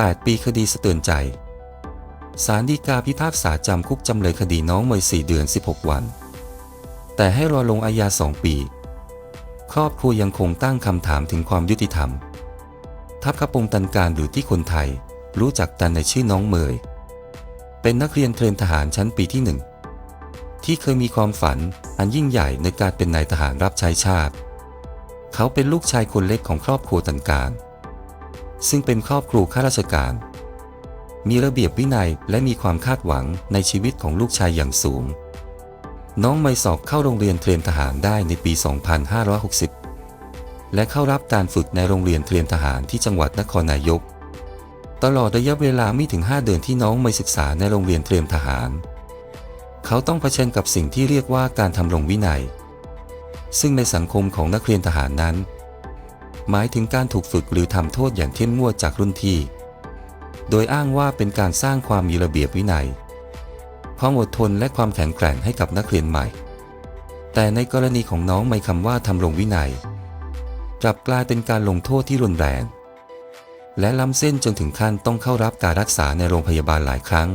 8 ปีคดีสะเตือนใจศาลฎีกาพิพากษาจำคุกจำเลยคดีน้องเมย4เดือน 16 วัน แต่ให้รอลงอาญา 2 ปี ครอบครัวยังคงตั้งคำถามถึงความยุติธรรม ทัพขปงตันการหรือที่คนไทย รู้จักกันในชื่อน้องเมย เป็นนักเรียนเตรียมทหารชั้นปีที่หนึ่งที่เคยมีความฝันอันยิ่งใหญ่ในการเป็นนายทหารรับใช้ชาติ เขาเป็นลูกชายคนเล็กของครอบครัวตันการ ซึ่งเป็นครอบครัวข้าราชการ มีระเบียบวินัยและมีความคาดหวังในชีวิตของลูกชายอย่างสูง น้องไม่สอบเข้าโรงเรียนเตรียมทหารได้ในปี 2560 และเข้ารับการฝึกในโรงเรียนเตรียมทหารที่จังหวัดนครนายก ตลอดระยะเวลาไม่ถึง 5 เดือนที่น้องไม่ศึกษาในโรงเรียนเตรียมทหาร เขาต้องเผชิญกับสิ่งที่เรียกว่าการทำรงวินัย ซึ่งในสังคมของนักเรียนทหารนั้น หมายถึงการถูกฝึกหรือทำโทษอย่างเข้มงวดจากรุ่นพี่ โดยอ้างว่าเป็นการสร้างความมีระเบียบวินัย ความอดทนและความแข็งแกร่งให้กับนักเรียนใหม่ แต่ในกรณีของน้องไม่คำว่าทำรงวินัย กลับกลายเป็นการลงโทษที่รุนแรง และล้ำเส้นจนถึงขั้นต้องเข้ารับการรักษาในโรงพยาบาลหลายครั้ง